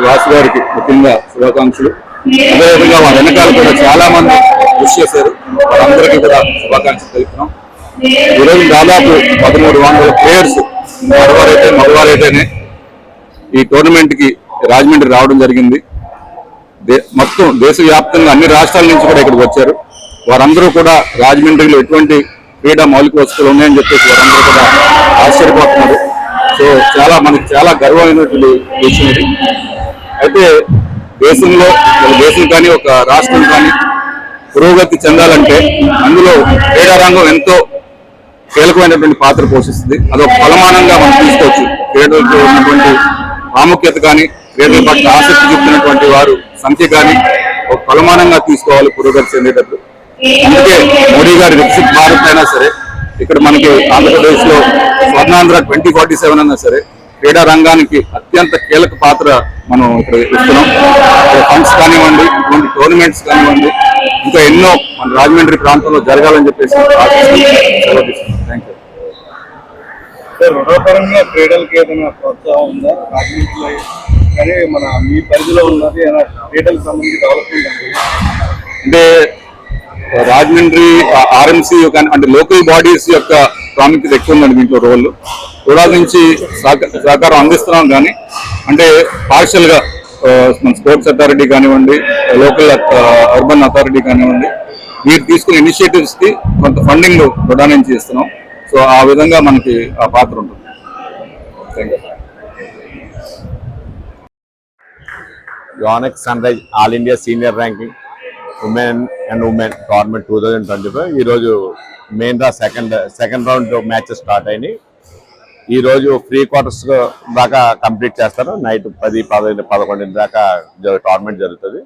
వాసు గారికి ముఖ్యంగా శుభాకాంక్షలు. అదేవిధంగా వారి వెనకాల కూడా చాలా మంది కృషి చేశారు. వారందరికీ కూడా శుభాకాంక్షలు తెలుపుతున్నాం. ఈరోజు దాదాపు పదమూడు వందల ప్లేయర్స్ ఆడవారైతే మగవారైతేనే ఈ టోర్నమెంట్కి రాజమండ్రి రావడం జరిగింది. దే- మొత్తం దేశవ్యాప్తంగా అన్ని రాష్ట్రాల నుంచి కూడా ఇక్కడికి వచ్చారు. వారందరూ కూడా రాజమండ్రిలో ఎటువంటి క్రీడా మౌలిక వసతులు ఉన్నాయని చెప్పేసి వారందరూ కూడా ఆశ్చర్యపోతున్నారు. సో చాలా మనకి చాలా గర్వమైనటువంటి విషయం ఇది. అయితే దేశంలో ఒక దేశం కానీ ఒక రాష్ట్రం కానీ పురోగతి చెందాలంటే అందులో క్రీడా రంగం ఎంతో కీలకమైనటువంటి పాత్ర పోషిస్తుంది. అదొక ఫలమానంగా మనం తీసుకోవచ్చు. క్రీడలకు ఉన్నటువంటి ప్రాముఖ్యత కానీ క్రీడల పట్ల ఆసక్తి చూపుతున్నటువంటి వారు సంఖ్య కానీ ఒక ఫలమానంగా తీసుకోవాలి పురోగతి చెందేటప్పుడు అందుకే మోడీ గారి వికసిత్ భారత్ అయినా సరే ఇక్కడ మనకి ఆంధ్రప్రదేశ్లో స్వర్ణాంధ్ర ట్వంటీ ఫార్టీ సెవెన్ అయినా సరే క్రీడా రంగానికి అత్యంత కీలక పాత్ర మనం ఇక్కడ ఇస్తున్నాం. ఫండ్స్ కానివ్వండి ఇటువంటి టోర్నమెంట్స్ కానివ్వండి ఇంకా ఎన్నో మన రాజమండ్రి ప్రాంతంలో జరగాలని చెప్పేసి థ్యాంక్ యూ క్రీడలకి ఏదైనా ప్రోత్సాహం ఉందా? రాజమండ్రిలో కానీ మన మీ పరిధిలో ఉన్నది ఏదైనా క్రీడలకు సంబంధించి డెవలప్మెంట్ ఉంది? అంటే రాజమండ్రి ఆర్ఎంసీ అంటే లోకల్ బాడీస్ యొక్క ప్రాముఖ్యత ఎక్కువ ఉందండి దీంట్లో రోల్ కూడా నుంచి సహక- సహకారం అందిస్తున్నాం కానీ అంటే పార్షల్గా మన స్పోర్ట్స్ అథారిటీ కానివ్వండి లోకల్ అర్బన్ అథారిటీ కానివ్వండి మీరు తీసుకునే ఇనిషియేటివ్స్కి కొంత ఫండింగ్ కూడా నుంచి ఇస్తున్నాం సో ఆ విధంగా మనకి ఆ పాత్ర ఉంటుంది. Thank you sun rise all India senior ranking women and women government two thousand twenty five ఈరోజు మెయిన్ రా second second round matches start అయినాయి. ఈ రోజు ఫ్రీ క్వార్టర్స్ దాకా కంప్లీట్ చేస్తారు. నైట్ పది పదహైదు పదకొండు దాకా టోర్నమెంట్ జరుగుతుంది.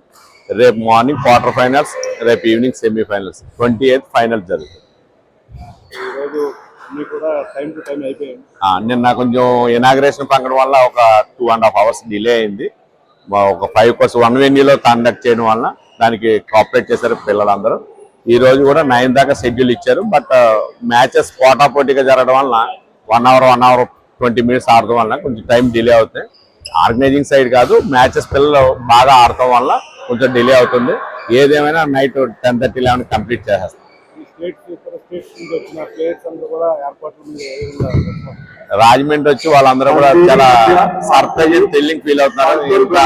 రేపు మార్నింగ్ క్వార్టర్ ఫైనల్స్ రేపు evening semifinals twenty eighth final జరుగుతుంది. ఈరోజు అన్ని కూడా టైం టు టైం అయిపోయాయి. ఆ, నిన్న కొంచెం ఇనాగ్రేషన్ పంగడం వల్ల ఒక two and half hours delay అయింది. ఒక ఫైవ్ కోర్స్ వన్ వెన్యూలో కండక్ట్ చేయడం వల్ల దానికి కోఆపరేట్ చేశారు పిల్లలందరూ. ఈ రోజు కూడా నైన్ దాకా షెడ్యూల్ ఇచ్చారు. బట్ మ్యాచెస్ పోటా పోటీగా జరగడం వల్ల one hour one hour twenty minutes ఆడటం వల్ల కొంచెం టైం డిలే అవుతుంది. ఆర్గనైజింగ్ సైడ్ కాదు మ్యాచెస్ పిల్లలు బాగా ఆడటం వల్ల కొంచెం డిలే అవుతుంది. ఏదేమైనా night ten thirty eleven complete చేసేస్తాం. రాజమండ్రి వచ్చి వాళ్ళందరూ కూడా చాలా సర్ప్రైజ్ థ్రిల్లింగ్ ఫీల్ అవుతున్నారు. ఇంత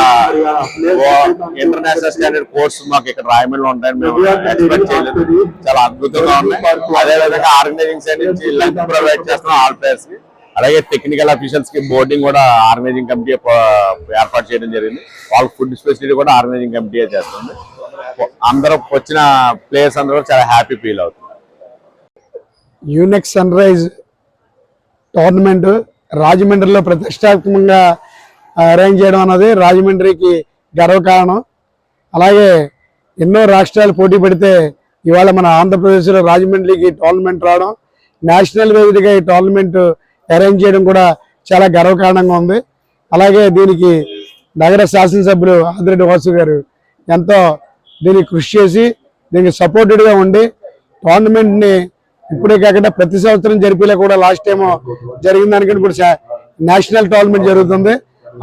ఇంటర్నేషనల్ స్టాండర్డ్ కోర్స్ మాకు ఇక్కడ రాయమండ్రిలో ఉంటాయని మేము ఎక్స్పెక్ట్ చేయలేదు. చాలా అద్భుతంగా ఉన్నాయి. అదే విధంగా ఆర్గనైజింగ్ సైడ్ నుంచి లంచ్ ప్రొవైడ్ చేస్తున్నాం ఆల్ ప్లేయర్స్కి. అలాగే టెక్నికల్ అఫీషియల్స్కి బోర్డింగ్ కూడా ఆర్గనైజింగ్ కమిటీ ఏర్పాటు చేయడం జరిగింది. వాళ్ళ ఫుడ్ ఫెసిలిటీ కూడా ఆర్గనైజింగ్ కమిటీ చేస్తుంది. అందరూ వచ్చిన ప్లేయర్స్ అందరూ కూడా చాలా హ్యాపీ ఫీల్ అవుతున్నారు. యూనెక్స్ సన్ రైజ్ టోర్నమెంట్ రాజమండ్రిలో ప్రతిష్టాత్మకంగా అరేంజ్ చేయడం అన్నది రాజమండ్రికి గర్వకారణం. అలాగే ఎన్నో రాష్ట్రాలు పోటీ పడితే ఇవాళ మన ఆంధ్రప్రదేశ్లో రాజమండ్రికి టోర్నమెంట్ రావడం నేషనల్ వేదికగా ఈ టోర్నమెంట్ అరేంజ్ చేయడం కూడా చాలా గర్వకారణంగా ఉంది. అలాగే దీనికి నగర శాసనసభ్యులు ఆదిరెడ్డి వాసు గారు ఎంతో దీనికి కృషి చేసి దీనికి సపోర్టెడ్గా ఉండి టోర్నమెంట్ని ఇప్పుడే కాకుండా ప్రతి సంవత్సరం జరిపేలా కూడా లాస్ట్ టైం జరిగిన దానికంటే ఇప్పుడు నేషనల్ టోర్నమెంట్ జరుగుతుంది.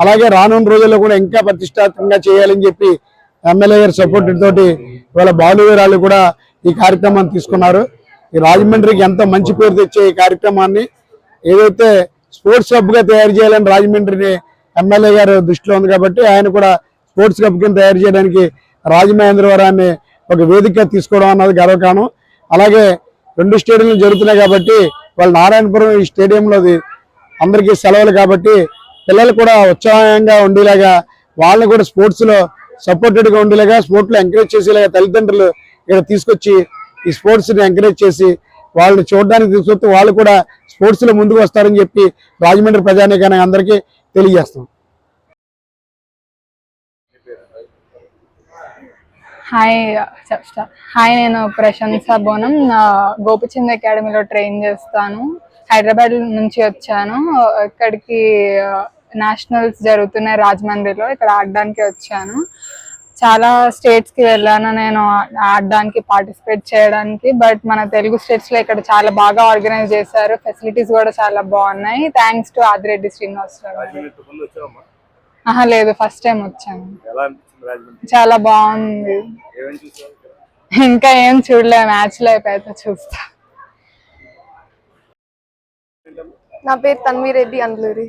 అలాగే రానున్న రోజుల్లో కూడా ఇంకా ప్రతిష్టాత్మకంగా చేయాలని చెప్పి ఎమ్మెల్యే గారి సపోర్ట్ తోటి ఇవాళ బాలువీరాలు కూడా ఈ కార్యక్రమాన్ని తీసుకున్నారు. ఈ రాజమండ్రికి ఎంతో మంచి పేరు తెచ్చే ఈ కార్యక్రమాన్ని ఏదైతే స్పోర్ట్స్ హబ్గా తయారు చేయాలని రాజమండ్రిని ఎమ్మెల్యే గారు దృష్టిలో ఉంది కాబట్టి ఆయన కూడా స్పోర్ట్స్ హబ్ కింద తయారు చేయడానికి రాజమహేంద్రవరాన్ని ఒక వేదికగా తీసుకోవడం అన్నది గర్వకారణం. అలాగే రెండు స్టేడియంలు జరుగుతున్నాయి కాబట్టి వాళ్ళు నారాయణపురం ఈ స్టేడియంలోది అందరికీ సెలవులు కాబట్టి పిల్లలు కూడా ఉత్సాహంగా ఉండేలాగా వాళ్ళని కూడా స్పోర్ట్స్లో సపోర్టెడ్గా ఉండేలాగా స్పోర్ట్స్లో ఎంకరేజ్ చేసేలాగా తల్లిదండ్రులు ఇక్కడ తీసుకొచ్చి ఈ స్పోర్ట్స్ని ఎంకరేజ్ చేసి వాళ్ళని చూడడానికి తీసుకొస్తే వాళ్ళు కూడా స్పోర్ట్స్లో ముందుకు వస్తారని చెప్పి రాజమండ్రి ప్రజానీకానికి అందరికీ తెలియజేస్తాం హాయ్ చెప్తా. హాయ్ నేను ప్రశంస బోనం గోపిచంద్ అకాడమీలో ట్రైన్ చేస్తాను. హైదరాబాద్ నుంచి వచ్చాను. ఇక్కడికి నేషనల్స్ జరుగుతున్నాయి రాజమండ్రిలో ఇక్కడ ఆడడానికి వచ్చాను. చాలా స్టేట్స్కి వెళ్ళాను. నేను ఆడడానికి పార్టిసిపేట్ చేయడానికి బట్ మన తెలుగు స్టేట్స్లో ఇక్కడ చాలా బాగా ఆర్గనైజ్ చేశారు. ఫెసిలిటీస్ కూడా చాలా బాగున్నాయి. థ్యాంక్స్ టు ఆదిరెడ్డి శ్రీనివాసరావు ఆహా లేదు ఫస్ట్ టైం వచ్చాను. చాలా బాగుంది? ఇంకా ఏం చూడలే మ్యాచ్లో అయిపోతే చూస్తా. నా పేరు తన్వి రెడ్డి అందులూరి?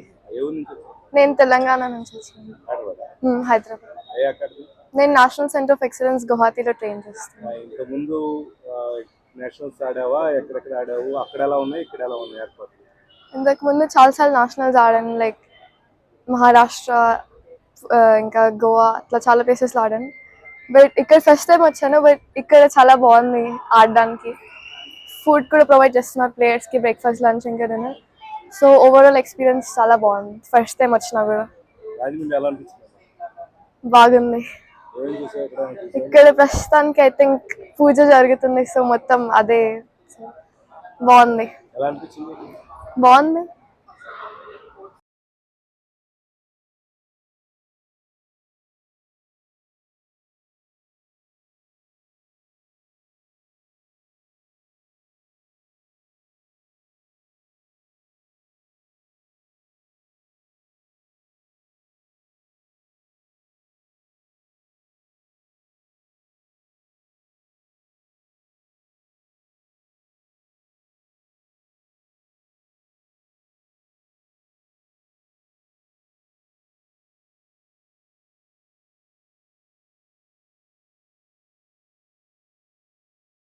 నేను తెలంగాణ నుంచి వచ్చాను. హైదరాబాద్. నేను నేషనల్ సెంటర్ ఆఫ్ ఎక్సలెన్స్ గువాహతిలో ట్రైన్ చేస్తాను. ముందు నేషనల్స్ ఆడావా? ఎక్కడెక్కడ ఆడావు? అక్కడ ఎలా ఉన్నాయి? ఇక్కడ ఎలా ఉన్నాయి? ఏర్పాట్లు? ఇంతకు ముందు చాలాసార్లు నేషనల్స్ ఆడాను లైక్ మహారాష్ట్ర ఇంకా గోవా అట్లా చాలా ప్లేసెస్లో ఆడాను. బట్ ఇక్కడ ఫస్ట్ టైం వచ్చాను బట్ ఇక్కడ చాలా బాగుంది ఆడడానికి. ఫుడ్ కూడా ప్రొవైడ్ చేస్తున్నారు ప్లేయర్స్కి బ్రేక్ఫాస్ట్ లంచ్ ఇంకా డిన్నర్ సో ఓవరాల్ ఎక్స్పీరియన్స్ చాలా బాగుంది. ఫస్ట్ టైం వచ్చినా కూడా. బాగుంది. ఇక్కడ? ప్రస్తుతానికి ఐ థింక్ పూజ జరుగుతుంది సో మొత్తం అదే. బాగుంది. బాగుంది.